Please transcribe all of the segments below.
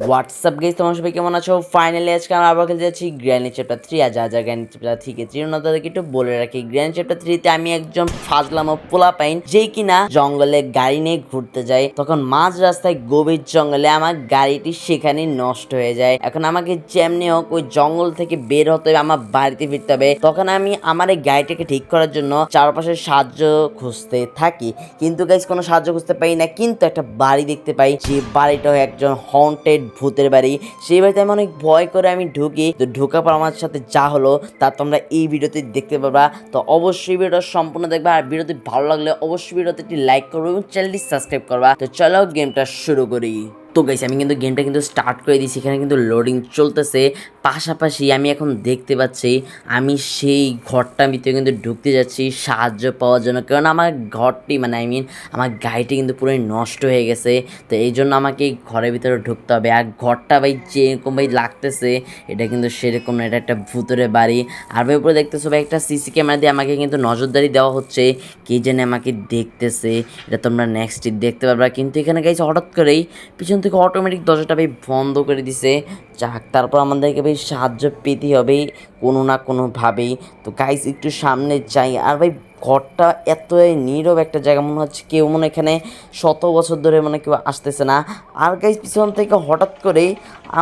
WhatsApp guess তোমার সবাই কেমন আছো? ফাইনালি আজকে আমরা আবার খেলতে যাচ্ছি গ্র্যানি চ্যাপ্টার থ্রি আর যা যা গ্র্যানি চ্যাপ্টার থ্রি থ্রি তাদেরকে একটু বলে রাখি। গ্র্যানি চ্যাপ্টার থ্রিতে আমি একজন ফাজলাম পোলা পাইন যেই কিনা জঙ্গলে গাড়ি নিয়ে ঘুরতে যাই, তখন মাঝ রাস্তায় গভীর জঙ্গলে আমার গাড়িটি সেখানে নষ্ট হয়ে যায়। এখন আমাকে যেমনি হোক ওই জঙ্গল থেকে বের হতে হবে, আমার বাড়িতে ফিরতে হবে। তখন আমি আমার এই গাড়িটাকে ঠিক করার জন্য চারপাশে সাহায্য খুঁজতে থাকি। কিন্তু গাইস কোনো সাহায্য খুঁজতে পাই না, কিন্তু একটা বাড়ি দেখতে পাই। যে বাড়িটা একজন হন্টেড ভূতের বাড়ি। সেই বাড়িতে আমি অনেক ভয় করে আমি ঢুকি। তো ঢোকা পর আমার সাথে যা হলো, তা তোমরা এই ভিডিওতে দেখতে পারবা তো অবশ্যই ভিডিওটা সম্পূর্ণ দেখবা। আর ভিডিওটি ভালো লাগলে অবশ্যই ভিডিওতে একটি লাইক করবে এবং চ্যানেলটি সাবস্ক্রাইব করবা। তো চলো গেমটা শুরু করি। তো গাইস আমি কিন্তু গেমটা কিন্তু স্টার্ট করে দিয়েছি। এখানে কিন্তু লোডিং চলতেছে। পাশাপাশি আমি এখন দেখতে পাচ্ছি, আমি সেই ঘরটার ভিতরে কিন্তু ঢুকতে যাচ্ছি সাহায্য পাওয়ার জন্য। কারণ আমার ঘরটি মানে আই মিন আমার গাড়িটি কিন্তু পুরো নষ্ট হয়ে গেছে। তো এই জন্য আমাকে ঘরের ভিতরে ঢুকতে হবে। আর ঘরটা ভাই যেরকম ভাই লাগতেছে, এটা কিন্তু সেরকম না, এটা একটা ভূতরে বাড়ি। আর ভাই উপরে দেখতেছো ভাই, একটা সিসি ক্যামেরা দিয়ে আমাকে কিন্তু নজরদারি দেওয়া হচ্ছে। কে জানে আমাকে দেখতেছে, এটা তোমরা নেক্সট দেখতে পারবা। কিন্তু এখানে গাইছে হঠাৎ করেই পিছন থেকে অটোমেটিক দরজাটা ভাই বন্ধ করে দিছে। যাক, তারপর আমাদেরকে ভাই সাহায্য পেতে হবে, কোনো না কোনোভাবেই। তো গাইস একটু সামনে যাই। আর ভাই, ঘরটা এত নীরব একটা জায়গা, মনে হচ্ছে কেউ মনে এখানে শত বছর ধরে মানে কেউ আসতেছে না। আর গাইস পিছন থেকে হঠাৎ করেই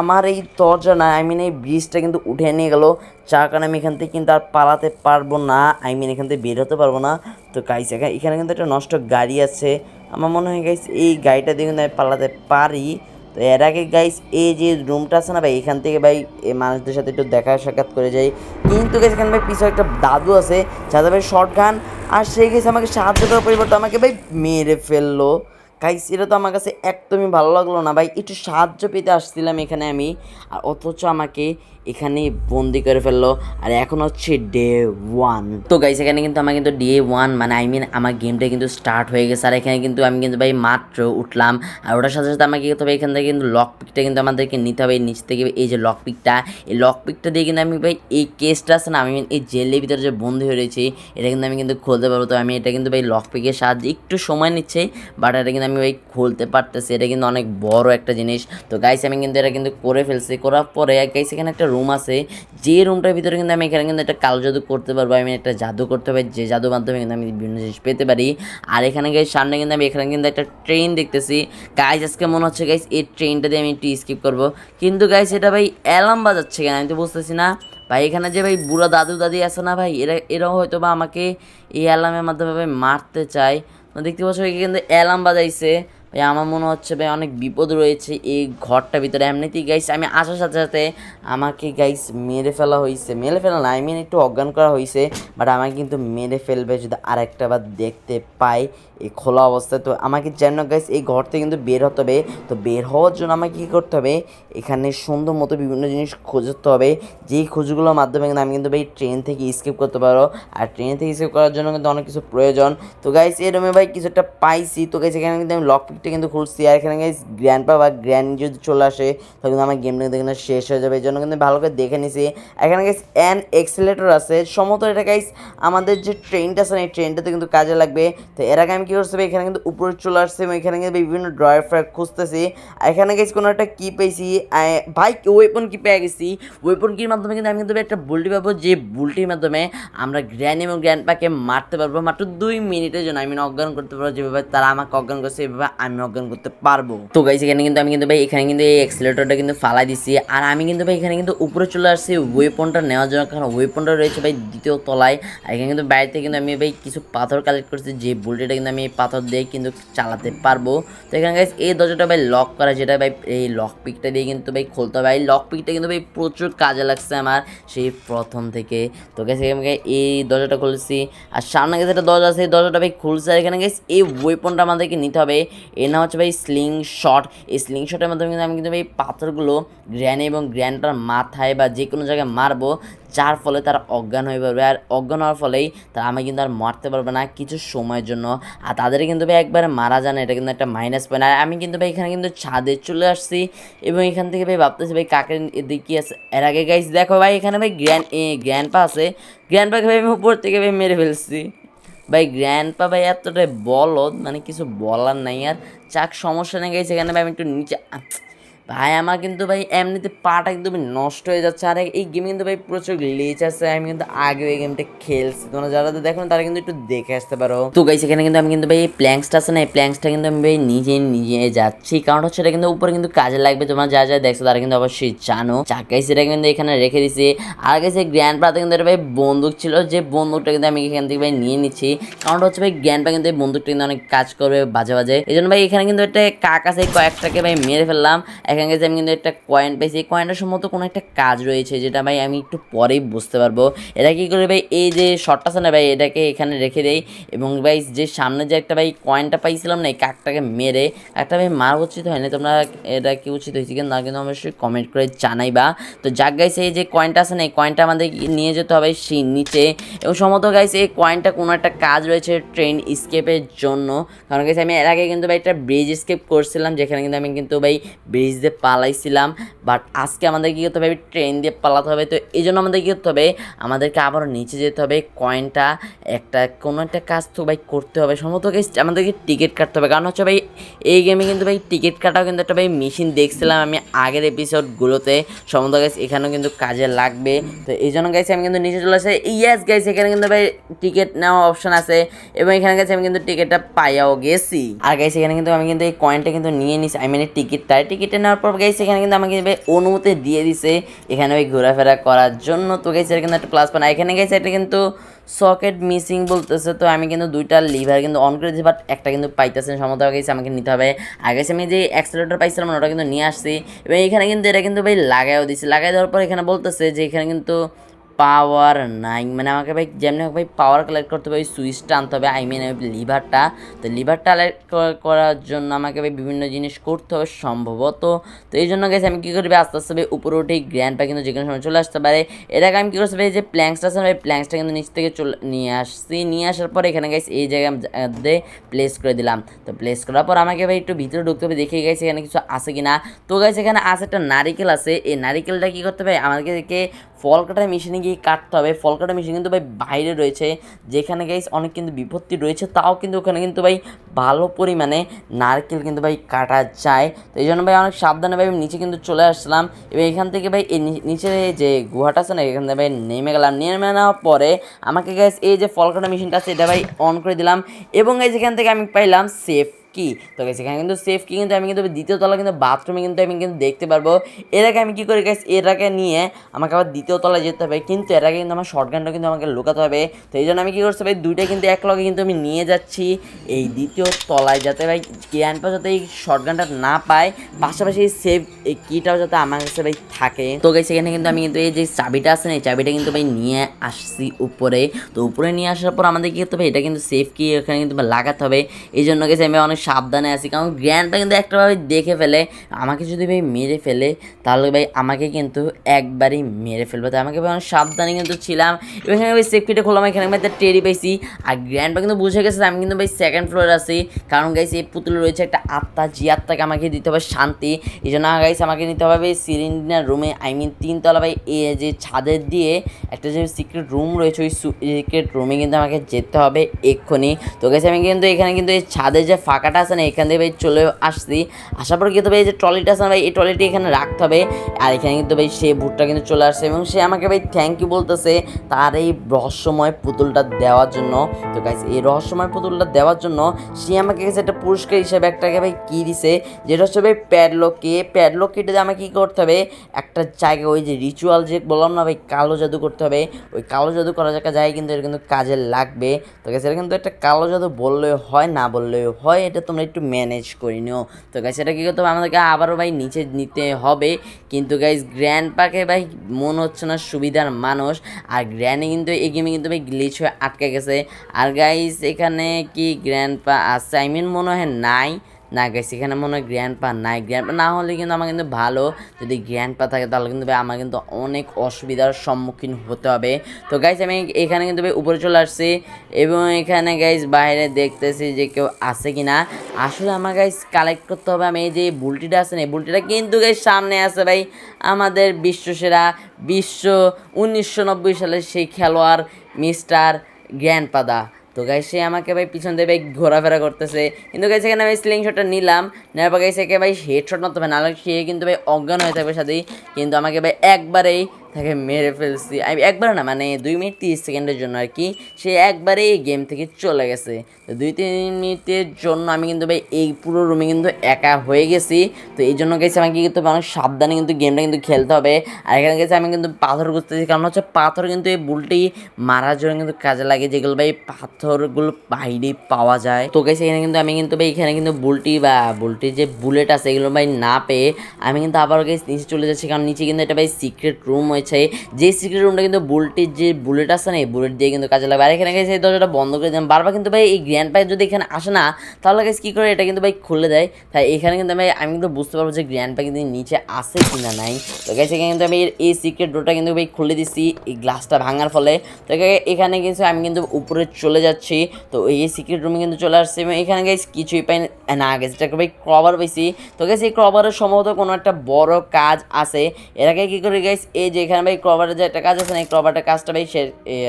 আমার এই দরজা না আই মিন এই ব্রিজটা কিন্তু উঠে নিয়ে গেল। যার কারণে আমি এখান থেকে কিন্তু আর পালাতে পারব না আই মিন এখান থেকে বের হতে পারব না। তো গাইস এখানে কিন্তু একটা নষ্ট গাড়ি আছে। আমার মনে হয় গাইস এই গাড়িটা দিয়ে আমি পালাতে পারি। তো এর আগে গাইস এই যে রুমটা আছে না ভাই, এখান থেকে ভাই এই মানুষদের সাথে একটু দেখা সাক্ষাৎ করে যাই। কিন্তু গাইস এখানে ভাই পিছনে একটা দাদু আছে যাদের ভাই শর্ট গান আর সেই গেছে আমাকে সাহায্য করার পরিবর্তে আমাকে ভাই মেরে ফেলল। গাইস এটা তো আমার কাছে একদমই ভালো লাগল না ভাই, একটু সাহায্য পেতে আসছিলাম এখানে আমি, আর অথচ আমাকে এখানে বন্দি করে ফেলল। আর এখন হচ্ছে ডে ওয়ান তো গাইস এখানে কিন্তু আমার কিন্তু ডে ওয়ান মানে আই মিন আমার গেমটা কিন্তু স্টার্ট হয়ে গেছে। আর এখানে কিন্তু আমি কিন্তু ভাই মাত্র উঠলাম। আর ওটার সাথে সাথে আমাকে ভাই এখান থেকে কিন্তু লক পিকটা কিন্তু আমাদেরকে নিতে হবে। নিচ থেকে এই যে লক পিকটা এই লক পিকটা দিয়ে কিন্তু আমি ভাই এই কেসটা আছে না, আমি এই জেলের ভিতরে যে বন্দি হয়ে রয়েছি, এটা কিন্তু আমি কিন্তু খুলতে পারব। তো আমি এটা কিন্তু ভাই লক পিকের সাহায্যে একটু সময় নিচ্ছে বাট এটা কিন্তু আমি ভাই খুলতে পারতেছি। এটা কিন্তু অনেক বড় একটা জিনিস। তো গাইস আমি কিন্তু এটা কিন্তু করে ফেলছি। করার পরে গাইস এখানে একটা রুম আছে যে রুমটার ভিতরে কিন্তু আমি এখানে কিন্তু একটা কালো জাদু করতে পারব আমি একটা জাদু করতে পারি, যে জাদুর মাধ্যমে কিন্তু আমি বিভিন্ন জিনিস পেতে পারি। আর এখানে গাইস সামনে কিন্তু আমি এখানে কিন্তু একটা ট্রেন দেখতেছি। গাইস আজকে মনে হচ্ছে গাইস এই ট্রেনটা দিয়ে আমি একটু স্কিপ করব। কিন্তু গাইস এটা ভাই অ্যালার্ম বাজাচ্ছে কেন? আমি তো বুঝতেছি না। ভাই, এখানে যে ভাই বুড়া দাদু দাদি আছে না ভাই, এরা, এরাও হয়তো বা আমাকে এই অ্যালার্মের মাধ্যমে ভাই মারতে চায়। দেখতে পাচ্ছ কিন্তু অ্যালার্ম বাজাইছে। ভাই, আমার মনে হচ্ছে ভাই অনেক বিপদ রয়েছে এই ঘরটার ভিতরে। এমনিতেই গাইস আমি আসার সাথে সাথে আমাকে গাইস মেরে ফেলা হয়েছে মেরে ফেলা না আই মিন একটু অজ্ঞান করা হয়েছে বাট আমাকে কিন্তু মেরে ফেলবে যদি আরেকটা বার দেখতে পাই। এই খোলা অবস্থায়, তো আমাকে যেন গাইস এই ঘর থেকে কিন্তু বের হতে হবে। তো বের হওয়ার জন্য আমাকে কী করতে হবে? এখানে সুন্দর মতো বিভিন্ন জিনিস খুঁজতে হবে। যেই খোঁজগুলোর মাধ্যমে কিন্তু আমি কিন্তু ভাই ট্রেন থেকে স্কিপ করতে পারো আর ট্রেন থেকে স্কিপ করার জন্য কিন্তু অনেক কিছু প্রয়োজন। তো গাইস এই রুমে ভাই কিছু একটা পাইছি। তো গাইস এখানে কিন্তু আমি লক পিকটা কিন্তু খুলছি। আর এখানে গাইস গ্র্যান্ড বা গ্র্যান্ড যদি চলে আসে, তখন কিন্তু আমার গেমটা কিন্তু এখানে শেষ হয়ে যাবে। এই জন্য কিন্তু ভালো করে দেখে নিছি। এখানে গাইস অ্যান এক্সেলেটর আছে। সম্ভবত এটা গাইস আমাদের যে ট্রেনটা আছে না এই ট্রেনটাতে কিন্তু কাজে লাগবে। তো এর আগে আমি কী করছি ভাই, এখানে কিন্তু উপরে চলে আসছে এবং এখানে কিন্তু বিভিন্ন ড্রয়ার ফ্রয়ার খুঁজতেছি। আর এখানে গেছি কোনো একটা কি পেয়েছি। ভাই ওয়েপন কি পেয়ে গেছি। ওয়েপন কির মাধ্যমে কিন্তু আমি কিন্তু একটা বুলটি পাবো। যে বুলটির মাধ্যমে আমরা গ্র্যান্ড এবং গ্র্যান্ড পাকে মারতে পারব। মাত্র দুই মিনিটের জন্য আমি অজ্ঞান করতে পারব। যেভাবে তারা আমাকে অজ্ঞান করছে এভাবে আমি অজ্ঞান করতে পারব। তো গাইস এখানে কিন্তু আমি কিন্তু ভাই এখানে কিন্তু এই এক্সিলেটরটা কিন্তু ফালাই দিছি। আর আমি কিন্তু ভাই এখানে কিন্তু উপরে চলে আসছি ওয়েপনটা নেওয়ার জন্য। কারণ ওয়েপনটা রয়েছে ভাই দ্বিতীয় তলায়। এখানে কিন্তু বাড়িতে কিন্তু আমি ভাই কিছু পাথর কালেক্ট করছি। যে বুলটিটা কিন্তু আমি পাথর দিয়ে কিন্তু চালাতে পারব। তো এখানে গাইস এই দরজাটা ভাই লক করা, যেটা ভাই এই লক পিকটা দিয়ে কিন্তু ভাই খুলতে হবে। এই লক পিকটা কিন্তু ভাই প্রচুর কাজে লাগছে আমার সেই প্রথম থেকে। তো গেছে এখানে এই দরজাটা খুলছি। আর সামনে গেছে একটা দরজা আছে, এই দরজাটা ভাই খুলছে। আর এখানে গেছে এই ওয়েপনটা আমাদেরকে নিতে হবে। এর নাম হচ্ছে ভাই স্লিং শট এই স্লিং শটের মাধ্যমে কিন্তু আমি কিন্তু ভাই পাথরগুলো গ্র্যানে এবং গ্র্যানটার মাথায় বা যে কোনো জায়গায় মারবো। যার ফলে তারা অজ্ঞান হয়ে পড়বে। আর অজ্ঞান হওয়ার ফলেই তারা আমাকে কিন্তু আর মারতে পারবে না কিছু সময়ের জন্য। আর তাদের কিন্তু ভাই একবারে মারা যায় না এটা কিন্তু একটা মাইনাস পয়েন্ট আর আমি কিন্তু ভাই এখানে কিন্তু ছাদে চলে আসছি এবং এখান থেকে ভাই ভাবতেছি ভাই কাকের এদিকে আছে। এর আগে গাইস দেখো ভাই এখানে ভাই গ্র্যান্ড গ্র্যান্ড পা আছে। গ্র্যান্ড পাকে ভাই আমি উপর থেকে ভাই মেরে ফেলছি। ভাই গ্র্যান্ড পা ভাই এতটাই বলদ মানে কিছু বলার নাই। আর চাক সমস্যা নেই গেছে এখানে ভাই আমি একটু নিচে ভাই, আমার কিন্তু ভাই এমনিতে পাটা একদমই নষ্ট হয়ে যাচ্ছে। আর এই গেমে কিন্তু ভাই প্রচুর গ্লিচ আছে। আমি কিন্তু আগে এই গেমটা খেলছি। তোমরা যারা দেখো তারা কিন্তু একটু দেখে আসতে পারো। তো গাইস এখানে কিন্তু আমি কিন্তু ভাই এই প্ল্যাঙ্কসটা আছে না, এই প্ল্যাঙ্কসটা কিন্তু আমি ভাই নিজে নিজে যাচ্ছি। কারণ হচ্ছে এটা কিন্তু উপরে কিন্তু কাজে লাগবে। তোমরা যা যা দেখছ, তারা কিন্তু অবশ্যই জানো। চাকাই সেটা কিন্তু এখানে রেখে দিছি। আর গেছে গ্র্যান্ড পাতে কিন্তু ভাই বন্দুক ছিল। যে বন্দুকটা কিন্তু আমি এখান থেকে ভাই নিয়ে নিচ্ছি। কারণটা হচ্ছে ভাই গ্র্যান্ড পা কিন্তু এই বন্দুকটা কিন্তু অনেক কাজ করবে বাজে বাজে। এই জন্য ভাই এখানে কিন্তু একটা কাক আছে কয়েকটাকে ভাই মেরে ফেললাম। এখানে গেছে আমি কিন্তু একটা কয়েন পেয়েছি এই কয়েনটার সম্ভবত কোনো একটা কাজ রয়েছে যেটা, ভাই, আমি একটু পরেই বুঝতে পারব। এটা কী করে, ভাই, এই যে শর্টটা আছে না, ভাই, এটাকে এখানে রেখে দেই এবং, ভাই, যে সামনে যে একটা, ভাই কয়েনটা পাইছিলাম না, এই কাকটাকে মেরে একটা, ভাই মার উচিত হয়নি। তোমরা এটা কি উচিত হয়েছে কিন্তু না, কিন্তু অবশ্যই কমেন্ট করে জানাই বা তো যাক গাইছে এই যে কয়েনটা আছে না, এই কয়েনটা আমাদের নিয়ে যেতে হবে সেই নিচে। এবং সম্ভবত গাইছে এই কয়েনটা কোনো একটা কাজ রয়েছে ট্রেন স্কেপের জন্য। কারণ গাইছে আমি এর আগে কিন্তু, ভাই, একটা ব্রিজ স্কেপ করছিলাম, যেখানে কিন্তু আমি কিন্তু, ভাই ব্রিজ দিয়ে পালাইছিলাম বাট আজকে আমাদের কী করতে হবে? ট্রেন দিয়ে পালাতে হবে। তো এই জন্য আমাদের কী করতে হবে? আমাদেরকে আবারও নিচে যেতে হবে। কয়েনটা একটা, কোনো একটা কাজ তো ভাই করতে হবে। সম্ভবত আমাদেরকে টিকিট কাটতে হবে। কারণ হচ্ছে ভাই, এই গেমে কিন্তু ভাই টিকিট কাটাও কিন্তু একটা ভাই মেশিন দেখছিলাম আমি আগের এপিসোডগুলোতে সম্ভবত গাইস এখানেও কিন্তু কাজে লাগবে। তো এই জন্য গাইছে আমি কিন্তু নিচে চলে আসে। ইয়েস গাইছে এখানে কিন্তু ভাই টিকিট নেওয়া অপশন আছে। এবং এখানে গেছে আমি কিন্তু টিকিটটা পাইয়াও গেছি। আর গাইছে এখানে কিন্তু আমি কিন্তু এই কয়েনটা কিন্তু নিয়ে নিছি। আই মিন টিকিটটা। টিকিটটা নেওয়ার পর গাইছে এখানে কিন্তু আমাকে অনুমতি দিয়ে দিছে। এখানে ওই ঘোরাফেরা করার জন্য। তো গাইছে এটা কিন্তু একটা প্লাস পয়েন্ট এখানে গেছে এটা কিন্তু সকেট মিসিং বলতেছে। তো আমি কিন্তু দুইটা লিভার কিন্তু অন করে দিয়েছি বাট একটা কিন্তু পাইতেছেন সমতা গেছে আমাকে নিতে হবে। আগে আমি যে অ্যাক্সেলেটার পাইছিলাম ওটা কিন্তু নিয়ে আসছি। এবং এখানে কিন্তু এটা কিন্তু ভাই লাগাইও দিছি। লাগাই দেওয়ার পর এখানে বলতেছে যে, এখানে কিন্তু পাওয়ার নাই। মানে আমাকে ভাই যেমনি হোক ভাই পাওয়ার কালেক্ট করতে হবে, ওই সুইচটা আনতে হবে। আই মিন লিভারটা তো লিভারটা কালেক্ট করার জন্য আমাকে ভাই বিভিন্ন জিনিস করতে হবে সম্ভবত। তো এই জন্য গেছে আমি কী করি আস্তে আস্তে ভাই উপরে উঠে গ্র্যান্ড পা কিন্তু যে কোনো সময় চলে আসতে পারে। আগে আমি কী করছি ভাই যে প্ল্যাঙ্কসটা আছে ভাই প্ল্যাঙ্কসটা কিন্তু নিচ থেকে চলে, নিয়ে আসছি। নিয়ে আসার পর এখানে গেছে এই জায়গায় প্লেস করে দিলাম। তো প্লেস করার পর আমাকে ভাই একটু ভিতরে ঢুকতে হবে, দেখে গেছে এখানে কিছু আছে কি না তো গেছে এখানে আছে একটা নারিকেল আছে। এই নারিকেলটা কী করতে হবে, আমাদেরকে ফল কাটার মেশিনে গিয়ে কাটতে হবে। ফল কাটার মেশিন কিন্তু ভাই বাইরে রয়েছে। যেখানে গাইস অনেক কিন্তু বিপত্তি রয়েছে, তাও কিন্তু ওখানে কিন্তু ভাই ভালো পরিমাণে নারকেল কিন্তু ভাই কাটা যায়। তো এই জন্য ভাই অনেক সাবধানে ভাই নিচে কিন্তু চলে আসলাম। এবং এখান থেকে ভাই এই নিচে যে গুহাটা আছে না, এখান থেকে ভাই নেমে গেলাম। নেমে নেওয়ার পরে আমাকে গাইস এই যে ফল কাটা মেশিনটা আছে, এটা ভাই অন করে দিলাম। এবং এই যেখান থেকে আমি পাইলাম সেফ কি তো গেছে এখানে কিন্তু সেফ কি কিন্তু আমি কিন্তু দ্বিতীয় তলা কিন্তু বাথরুমে কিন্তু আমি কিন্তু দেখতে পারব। এর আগে আমি কী করি গেছি এর আগে নিয়ে আমাকে আবার দ্বিতীয় তলায় যেতে হবে। কিন্তু এর আগে কিন্তু আমার শর্ট গানটা কিন্তু আমাকে লুকাতে হবে। তো এই জন্য আমি কী করছি ভাই দুইটা কিন্তু এক লগে কিন্তু আমি নিয়ে যাচ্ছি। এই দ্বিতীয় তলায় যাতে ভাই জ্ঞান পা যাতে এই শর্ট গানটা না পায়। পাশাপাশি সেফ এই কিটাও যাতে আমার কাছে ভাই থাকে। তো গেছে এখানে কিন্তু আমি কিন্তু এই যে চাবিটা আছে না, এই চাবিটা কিন্তু ভাই নিয়ে আসছি উপরে। তো উপরে নিয়ে আসার পর আমাদের কী করতে হবে, এটা কিন্তু সেফ কি এখানে কিন্তু লাগাতে হবে। এই জন্য গেছে আমি অনেক সাবধানে আছি, কারণ জ্ঞানটা কিন্তু একটাভাবে দেখে ফেলে। আমাকে যদি ভাই মেরে ফেলে, তাহলে ভাই আমাকে কিন্তু একবারই মেরে ফেলবে। তো আমাকে ভাই অনেক সাবধানে কিন্তু ছিলাম। এখানে ভাই সেফটিটা খুললাম, এখানে আমি একটা টেরি পাইছি। আর গ্র্যান্ডটা কিন্তু বুঝে গেছে, আমি কিন্তু ভাই সেকেন্ড ফ্লোরে আছি। কারণ গাইছে এই পুতুলে রয়েছে একটা আত্মা, যে আত্মাকে আমাকে দিতে হবে শান্তি। এই জন্য গাইছে আমাকে নিতে হবে সিলিন্ডার রুমে আই মিন তিনতলা ভাই, এ যে ছাদের দিয়ে একটা যে সিক্রেট রুম রয়েছে, ওই সিক্রেট রুমে কিন্তু আমাকে যেতে হবে এক্ষুনি। তো গেছে আমি কিন্তু এখানে কিন্তু এই ছাদের যে ফাঁকাটা আছে না, এখান থেকে ভাই চলে আসছি। আসার পর কিন্তু ভাই এই যে ট্রলিটা আছে না ভাই, এই ট্রলিটি এখানে রাখতে হবে। আর এখানে কিন্তু ভাই সে ভুটটা কিন্তু চলে আসছে এবং সে আমাকে ভাই থ্যাংক ইউ বলতেছে তার এই রহস্যময় পুতুলটা দেওয়ার জন্য। তো গাইস এই রহস্যময় পুতুলটা দেওয়ার জন্য সে আমাকে কাছে একটা পুরস্কার হিসেবে একটাকে ভাই কী দিছে? যেটা হচ্ছে ভাই প্যাডলকে প্যাডলক কেটে আমাকে কী করতে হবে? একটা জায়গায় ওই যে রিচুয়াল যে বললাম না ভাই, কালো জাদু করতে হবে। ওই কালো জাদু করা জায়গা যায় কিন্তু এটা কিন্তু কাজে লাগবে। তো গেছে এটা কিন্তু একটা কালো জাদু বললেও হয়, না বললেও হয়, এটা তোমরা একটু ম্যানেজ করে নিও। তো গাইস এটা কী করতে হবে? আমাদেরকে আবারও ভাই নিচে নিতে হবে। কিন্তু গাইস গ্র্যান্ড পাকে ভাই মনে হচ্ছে না সুবিধার মানুষ। আর গ্র্যান্ডে কিন্তু এই গেমে কিন্তু ভাই গ্লিচ হয়ে আটকে গেছে। আর গাইস এখানে কি গ্র্যান্ড পা আছে আই মিন হয় নাই। না গাইস এখানে মনে হয় গ্র্যান্ড পা নাই। গ্র্যান্ড পা না হলে কিন্তু আমার কিন্তু ভালো। যদি গ্র্যান্ড পা থাকে তাহলে কিন্তু ভাই আমার কিন্তু অনেক অসুবিধার সম্মুখীন হতে হবে। তো গাইস আমি এখানে কিন্তু ভাই উপরে চলে আসছি এবং এখানে গাইস বাইরে দেখতেছি যে কেউ আছে কি না আসলে আমার গাইস কালেক্ট করতে হবে। আমি এই যে বুলটিটা আছে না বুলটিটা কিন্তু গাইস সামনে আছে ভাই। আমাদের বিশ্বসেরা, বিশ্ব উনিশশো নব্বই সালের সেই খেলোয়াড় মিস্টার গ্র্যান্ড পাদা তো গাই সে আমাকে ভাই পিছন দিয়ে ভাই ঘোরাফেরা করতেছে। কিন্তু গাইস এখানে আমি স্লিং শটটা নিলাম। নেওয়ার পর গাইস একে ভাই হেড শট মারতে হবে, নাহলে সে কিন্তু ভাই অজ্ঞান হয়ে থাকবে সাথেই। কিন্তু আমাকে ভাই একবারেই তাকে মেরে ফেলছি। আমি একবারে না মানে দুই মিনিট তিরিশ সেকেন্ডের জন্য আর কি, সে একবারে এই গেম থেকে চলে গেছে। তো দুই, তিন মিনিটের জন্য আমি কিন্তু ভাই এই পুরো রুমে কিন্তু একা হয়ে গেছি। তো এই জন্য গেছে আমাকে কিন্তু অনেক সাবধানে কিন্তু গেমটা কিন্তু খেলতে হবে। আর এখানে গেছে আমি কিন্তু পাথর খুঁজতেছি, কারণ হচ্ছে পাথর কিন্তু এই বুলটি মারার জন্য কিন্তু কাজে লাগে, যেগুলো ভাই পাথরগুলো বাইরে পাওয়া যায়। তো গেছে এখানে কিন্তু আমি কিন্তু ভাই, এখানে কিন্তু বুলটি বা বুলটির যে বুলেট আছে এগুলো ভাই না পেয়ে আমি কিন্তু আবার গেছে নিচে চলে যাচ্ছি, কারণ নিচে কিন্তু এটা ভাই সিক্রেট রুম হয়েছে। যে সিক্রেট রুমটা কিন্তু বুলটির যে বুলেট আছে না, এই বুলেট দিয়ে কিন্তু কাজে লাগবে আর এখানে গেছে এই দরজাটা বন্ধ করে দিলাম। বারবার কিন্তু ভাই এই গ্র্যান্ড পাই যদি এখানে আসে না, তাহলে গেছে কী করে? এটা কিন্তু ভাই খুলে দেয়। তাই এখানে কিন্তু আমি আমি কিন্তু বুঝতে পারব যে গ্র্যান্ড পাই কিন্তু নিচে আসে কি না নাই। তো গেছে এখানে কিন্তু আমি এই সিক্রেট ডোরটা কিন্তু ভাই খুলে দিচ্ছি এই গ্লাসটা ভাঙার ফলে। তো এখানে- গেছে আমি কিন্তু উপরে চলে যাচ্ছি। তো এই সিক্রেট রুমে কিন্তু চলে আসছে। এবং এখানে গেছে কিছুই পাই না গেছে এটাকে ভাই ক্রবার পাইছি। তো গেছে এই ক্রবারের সম্ভবত কোনো একটা বড় কাজ আছে। এর আগে কী করি গাইস এই যে এখানে ভাই ক্রবারের যে একটা কাজ আছে না এই ক্রবারটার কাজটা ভাই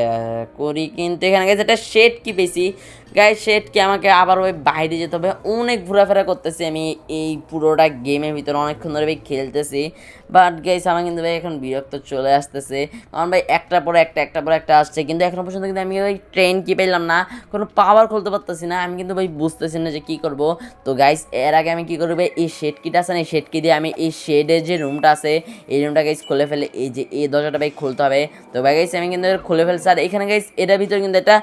আহ, করি। কিন্তু এখানে গেছে একটা শেড কি পেয়েছি গাইস শেড কি আমাকে আবার ওই বাইরে যেতে হবে? অনেক ঘোরাফেরা করতেছি আমি এই পুরোটা গেমের ভিতরে, অনেকক্ষণ ধরে ভাই খেলতেছি। বাট গাইস আমার কিন্তু ভাই এখন বিরক্ত চলে আসতেছে। কারণ ভাই একটা পরে একটা একটা পরে একটা আসছে। কিন্তু এখনও পর্যন্ত কিন্তু আমি ওই ট্রেন কি পেলাম না, কোনো পাওয়ার খুলতে পারতেছি না। আমি কিন্তু ভাই বুঝতেছি না যে কী করব। তো গাইস এর আগে আমি কী করব? এই শেড কিটা আছে না, এই শেড কি দিয়ে আমি এই শেডের যে রুমটা আছে, এই রুমটা গাইস খুলে ফেলে, এই যে এই দরজাটা ভাই খুলতে হবে। তো ভাই গাইস আমি কিন্তু খুলে ফেলছি। আর এখানে গাইস এটার ভিতরে কিন্তু একটা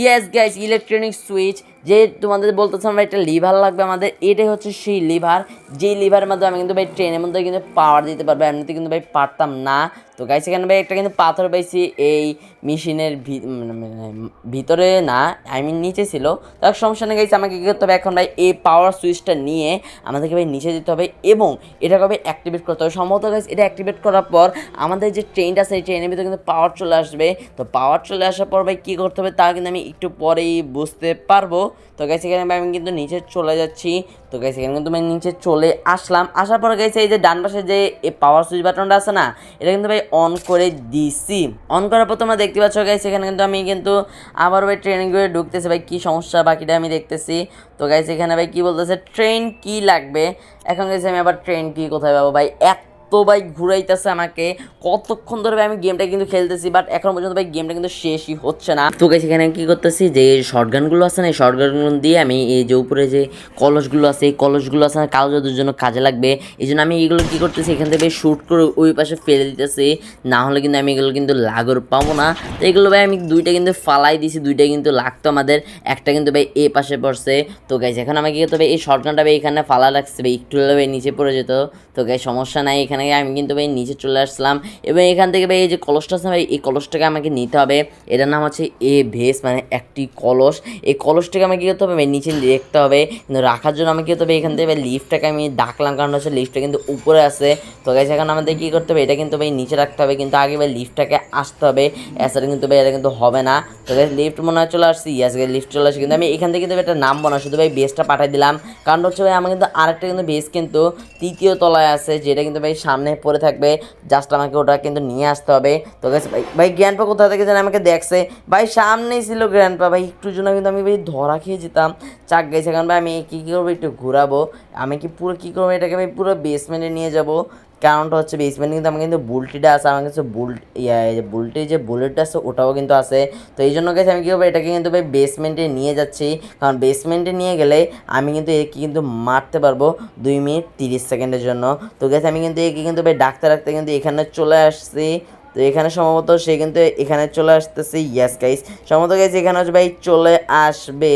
ইয়েস গাইস ইলেকট্রনিক সুইচ যে তোমাদের বলতেছিলাম ভাই একটা লিভার লাগবে আমাদের, এটাই হচ্ছে সেই লিভার। যেই লিভারের মাধ্যমে আমি কিন্তু ভাই ট্রেনের মধ্যে কিন্তু পাওয়ার দিতে পারব, এমনিতে কিন্তু ভাই পারতাম না। তো গাইস এখানে ভাই একটা কিন্তু পাথর পাইছি, এই মেশিনের ভিতরে না আই মিন নিচে ছিল। তার সমস্যা নেই গাইছে আমাকে কী করতে হবে এখন ভাই এই পাওয়ার সুইচটা নিয়ে আমাদেরকে ভাই নিচে দিতে হবে এবং এটাকে ভাই অ্যাক্টিভেট করতে হবে। সম্ভবত গাইস এটা অ্যাক্টিভেট করার পর আমাদের যে ট্রেনটা আছে, এই ট্রেনের ভিতরে কিন্তু পাওয়ার চলে আসবে। তো পাওয়ার চলে আসার পর ভাই কী করতে হবে তা কিন্তু আমি একটু পরেই বুঝতে পারব। তো গাইছে এখানে আমি কিন্তু নিচে চলে যাচ্ছি। তো গাইছে এখানে কিন্তু আমি নিচে চলে আসলাম। আসার পর গাইছে এই যে ডান পাশে যে পাওয়ার সুইচ বাটনটা আছে না, এটা কিন্তু ভাই অন করে দিছি। অন করার পর তোমরা দেখতে পাচ্ছ গাইছে এখানে কিন্তু আমি কিন্তু আবার ভাই ট্রেনিং করে ঢুকতেছি ভাই, কী সমস্যা বাকিটা আমি দেখতেছি। তো গাইছে এখানে ভাই কী বলতেছে ট্রেন কি লাগবে? এখন গেছে আমি আবার ট্রেন কি কোথায় পাবো ভাই? এত ভাই ঘুরাইতেছে আমাকে। কতক্ষণ ধরে ভাই আমি গেমটা কিন্তু খেলতেছি বাট এখন পর্যন্ত ভাই গেমটা কিন্তু শেষই হচ্ছে না। তো গাইস এখানে কি করতেছি, যে শর্টগানগুলো আছে না, এই শর্টগানগুলো দিয়ে আমি এই যে উপরে যে কলসগুলো আছে, এই কলসগুলো আছে না, কালো জাদুর জন্য কাজে লাগবে। এই জন্য আমি এগুলো কি করতেছি, এখান থেকে শ্যুট করে ওই পাশে ফেলে দিতেছি। না হলে কিন্তু আমি এগুলো কিন্তু লাগর পাবো না। তো এগুলো ভাই আমি দুইটা কিন্তু ফালাই দিছি, দুইটা কিন্তু লাগতো আমাদের, একটা কিন্তু ভাই এ পাশে পড়ছে। তো গাইস এখন আমাকে কি করতে হবে, এই শর্টগানটা ভাই এখানে ফালা লাগছে, ভাই একটু ভাই নিচে পড়ে যেত। তো গাই সমস্যা নাই, এখানে আমি কিন্তু ভাই নিচে চলে আসলাম। এবং এখান থেকে ভাই এই যে কলসটা আছে ভাই, এই কলসটাকে আমাকে নিতে হবে। এটার নাম হচ্ছে এ ভেস মানে একটি কলস। এই কলসটাকে আমাকে কী করতে হবে নিচে দেখতে হবে। কিন্তু রাখার জন্য আমাকে কী করতে হবে, এখান থেকে ভাই লিফটটাকে আমি ডাকলাম। কারণ হচ্ছে লিফটটা কিন্তু উপরে আছে। তো গাইছে এখন আমাদের কী করতে হবে, এটা কিন্তু ভাই নিচে রাখতে হবে। কিন্তু আগে ভাই লিফটটাকে আসতে হবে। এছাড়া কিন্তু ভাই এটা কিন্তু হবে না। তো গাইছে লিফট মনে হয় চলে আসছি। ইয়াস গাই লিফট চলে আসছে। কিন্তু আমি এখান থেকে কিন্তু একটা নামবো না, শুধু ভাই বেসটা পাঠিয়ে দিলাম। কারণ হচ্ছে ভাই আমার কিন্তু আরেকটা কিন্তু বেস কিন্তু তৃতীয় তলায় আছে, যেটা কিন্তু ভাই সামনে পড়ে থাকবে। জাস্ট আমাকে ওটা কিন্তু নিয়ে আসতে হবে। তো গেছে ভাই ভাই গ্র্যান্ডপা কোথা থেকে যেন আমাকে দেখছে? ভাই, সামনেই ছিল গ্র্যান্ডপা ভাই, একটু জন্য কিন্তু আমি ভাই ধরা খেয়ে যেতাম। চাক গেছে কারণ ভাই আমি কী কী করব একটু ঘোরাবো। আমি কি পুরো কী করব? এটাকে ভাই পুরো বেসমেন্টে নিয়ে যাব। কারণটা হচ্ছে বেসমেন্ট কিন্তু আমার কিন্তু বুলটিটা আছে আমার কাছে বুল বুলটি যে বুলেটটা আছে, ওটাও কিন্তু আছে। তো এই জন্য গেছে আমি কী করব, এটাকে কিন্তু ভাই বেসমেন্টে নিয়ে যাচ্ছি। কারণ বেসমেন্টে নিয়ে গেলে আমি কিন্তু একে কিন্তু মারতে পারব দুই মিনিট তিরিশ সেকেন্ডের জন্য। তো গেছে আমি কিন্তু একে কিন্তু ভাই ডাকতে ডাকতে কিন্তু এখানে চলে আসছি। তো এখানে সম্ভবত সে কিন্তু এখানে চলে আসতেছে ইয়াস গাইস সম্ভবত গাইস এখানে হচ্ছে ভাই চলে আসবে।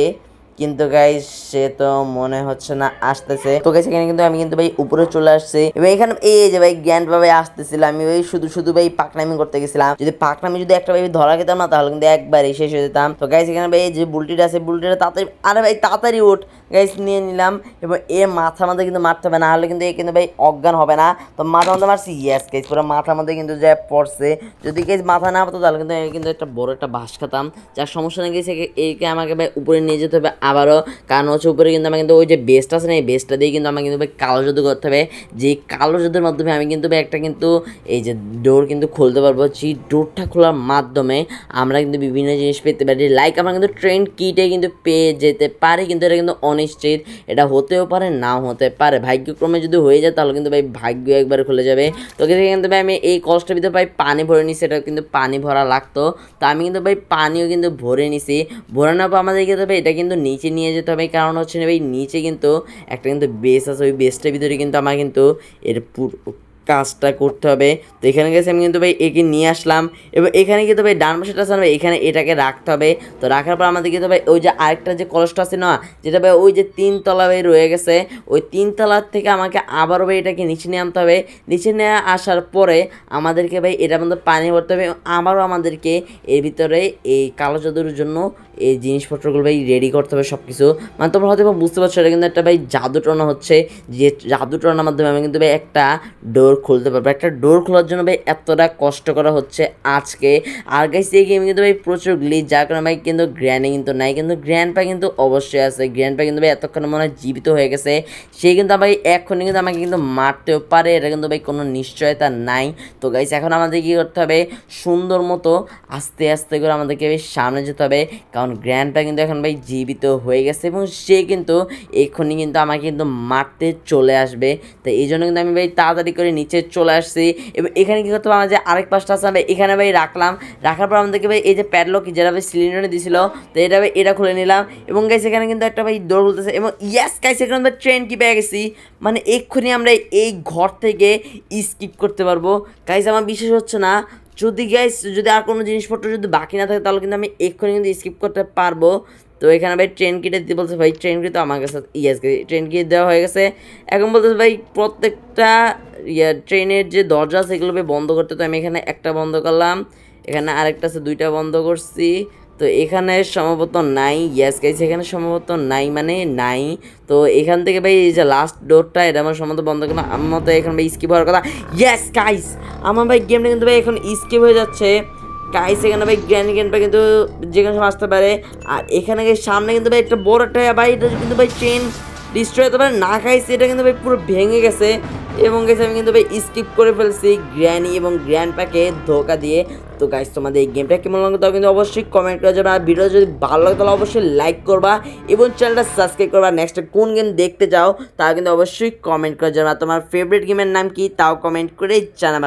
কিন্তু গাইস সে তো মনে হচ্ছে না, আসতেছে। তো গাইস এখানে কিন্তু আমি কিন্তু ভাই উপরে চলে আসছি। এবং এখানে এই যে ভাই জ্ঞান ভাবে আসতেছিল আমি ভাই শুধু শুধু ভাই পাকনামি করতে গেছিলাম। যদি পাকনামি যদি একটা ভাই ধরা খেতাম না, তাহলে কিন্তু একবারই শেষ হয়ে যেতাম। তো গাইস এখানে ভাই যে বুলটিটা আছে, বুলটিটা তাড়াতাড়ি, আরে ভাই তাড়াতাড়ি উঠ। গাইস নিয়ে নিলাম। এবং এ মাথার মধ্যে কিন্তু মারতে হবে, না হলে কিন্তু এ কিন্তু ভাই অজ্ঞান হবে না। তো মাথার মধ্যে মারছি ইয়েস গাইস পুরো মাথার মধ্যে কিন্তু যা পড়ছে। যদি গাইস মাথা না পড়তো তাহলে কিন্তু কিন্তু একটা বড় একটা বাস খেতাম। যার সমস্যা নেই গেছে একে আমাকে ভাই উপরে নিয়ে যেতে হবে। আবারও কারণ হচ্ছে উপরে কিন্তু আমার কিন্তু ওই যে বেসটা আছে না, এই বেসটা দিয়ে কিন্তু আমাকে কিন্তু কালো জাদু করতে হবে। যে কালো জাদুর মাধ্যমে আমি কিন্তু একটা কিন্তু এই যে ডোর কিন্তু খুলতে পারব। যে ডোরটা খোলার মাধ্যমে আমরা কিন্তু বিভিন্ন জিনিস পেতে পারি। লাইক আমরা কিন্তু ট্রেন কিটে কিন্তু পেয়ে যেতে পারি, কিন্তু এটা কিন্তু অনিশ্চিত। এটা হতেও পারে, নাও হতে পারে। ভাগ্যক্রমে যদি হয়ে যায় তাহলে কিন্তু ভাই ভাগ্য একবার খুলে যাবে। তো কিন্তু ভাই আমি এই কষ্টের ভিতরে ভাই পানি ভরে নিছি, এটা কিন্তু পানি ভরা লাগতো। তো আমি কিন্তু ভাই পানিও কিন্তু ভরে নিছি। ভরে নেওয়ার পর আমাদের কিন্তু ভাই এটা কিন্তু নিচে নিয়ে যেতে হবে। কারণ হচ্ছে না ভাই, নিচে কিন্তু একটা কিন্তু বেস আছে, ওই বেসটার ভিতরে কিন্তু আমার কিন্তু এর পুরো কাজটা করতে হবে। তো এখানে গেছে আমি কিন্তু ভাই, একে নিয়ে আসলাম। এবং এখানে কিন্তু ভাই, ডান পাশেটা আছে ভাই, এখানে এটাকে রাখতে হবে। তো রাখার পর আমাদের কিন্তু ভাই, ওই যে আরেকটা যে কলসটা আছে না, যেটা ভাই, ওই যে তিনতলা ভাই রয়ে গেছে, ওই তিনতলার থেকে আমাকে আবারও ভাই এটাকে নিচে নিয়ে আনতে হবে। নিচে নিয়ে আসার পরে আমাদেরকে ভাই এটার মধ্যে পানি ভরতে হবে আবারও আমাদেরকে এর ভিতরে এই কালো জাদুর জন্য এই জিনিসপত্রগুলো ভাই রেডি করতে হবে সব কিছু মানে তোমরা হয়তো বুঝতে পারছ, এটা কিন্তু একটা ভাই জাদু টনা হচ্ছে। যে জাদু টনার মাধ্যমে আমি কিন্তু ভাই একটা ডোর খুলতে পারব। একটা ডোর খোলার জন্য ভাই এতটা কষ্ট করা হচ্ছে আজকে। আর গাইস এই গেম কিন্তু ভাই প্রচুর গ্লিচ যার কারণে ভাই কিন্তু গ্র্যান্ডে কিন্তু নাই। কিন্তু গ্র্যান্ড পা কিন্তু অবশ্যই আছে। গ্র্যান্ড পা কিন্তু ভাই এতক্ষণ মনে হয় জীবিত হয়ে গেছে। সে কিন্তু ভাই এক্ষুনি কিন্তু আমাকে কিন্তু মারতেও পারে। এটা কিন্তু ভাই কোনো নিশ্চয়তা নাই। তো গাইস এখন আমাদের কী করতে হবে? সুন্দর মতো আস্তে আস্তে করে আমাদেরকে সামনে যেতে হবে। কারণ গ্র্যান্ড পা কিন্তু এখন ভাই জীবিত হয়ে গেছে এবং সে কিন্তু এক্ষুনি কিন্তু আমাকে কিন্তু মারতে চলে আসবে। তো এই জন্য কিন্তু আমি ভাই তাড়াতাড়ি করে নিচে চলে আসছি এবং এখানে কী করতে আমার যে আরেক পাশটা আছে ভাই এখানে ভাই রাখলাম। রাখার পর আমাদেরকে ভাই এই যে প্যাডলক যেটা ভাই সিলিন্ডারে দিছিল, তো এটা ভাই এটা খুলে নিলাম এবং গাইস এখানে কিন্তু একটা ভাই দৌড় বলতেছে এবং ইয়াস গাইস এখানে আমরা ট্রেন কি পেয়ে গেছি? মানে এক্ষুনি আমরা এই ঘর থেকে স্কিপ করতে পারব। গাইস আমার বিশেষ হচ্ছে না যদি গাইস যদি আর কোনো জিনিসপত্র যদি বাকি না থাকে, তাহলে কিন্তু আমি এক্ষুনি কিন্তু স্কিপ করতে পারব। তো এখানে ভাই ট্রেন কিটে দিতে বলছে ভাই ট্রেন তো আমার কাছে ইয়েস ট্রেন কিট দেওয়া হয়ে গেছে। এখন বলতেছে, ভাই, প্রত্যেকটা ইয়ে ট্রেনের যে দরজা সেগুলো ভাই বন্ধ করতে। তো আমি এখানে একটা বন্ধ করলাম। এখানে আরেকটা আছে, দুইটা বন্ধ করছি। তো এখানে সম্ভবত নাই ইয়েস গাইস এখানে সম্ভবত নাই মানে নাই। তো এখান থেকে ভাই, এই যে লাস্ট ডোরটা এটা আমার সম্ভবত বন্ধ করলাম আমার মতো এখানে ভাই স্কিপ হওয়ার কথা। ইয়েস গাইস আমার ভাই গেমটা কিন্তু ভাই এখন স্কিপ হয়ে যাচ্ছে। গাইস এখানে ভাই গ্র্যান্ড গ্র্যান্ডটা কিন্তু যে কোনো সময় আসতে পারে। আর এখানে গিয়ে সামনে কিন্তু ভাই একটা বড় একটা ভাই, এটা কিন্তু ভাই ট্রেন ডিস্ট্রয় হতে পারে। না খাইছে এটা কিন্তু ভাই পুরো ভেঙে গেছে। এবং গেছে আমি কিন্তু ভাই স্কিপ করে ফেলছি গ্র্যানি এবং গ্র্যান্ড প্যাকে ধোকা দিয়ে। তো গাইস তোমাদের এই গেমটা কেমন লাগল তাও কিন্তু অবশ্যই কমেন্ট করে যাবে আর ভিডিও যদি ভালো লাগে তাহলে অবশ্যই লাইক করবা এবং চ্যানেলটা সাবস্ক্রাইব করবা। নেক্সট কোন গেম দেখতে চাও, তাও কিন্তু অবশ্যই কমেন্ট করে যাবে তোমার ফেভারিট গেমের নাম কি, তাও কমেন্ট করে জানাবা।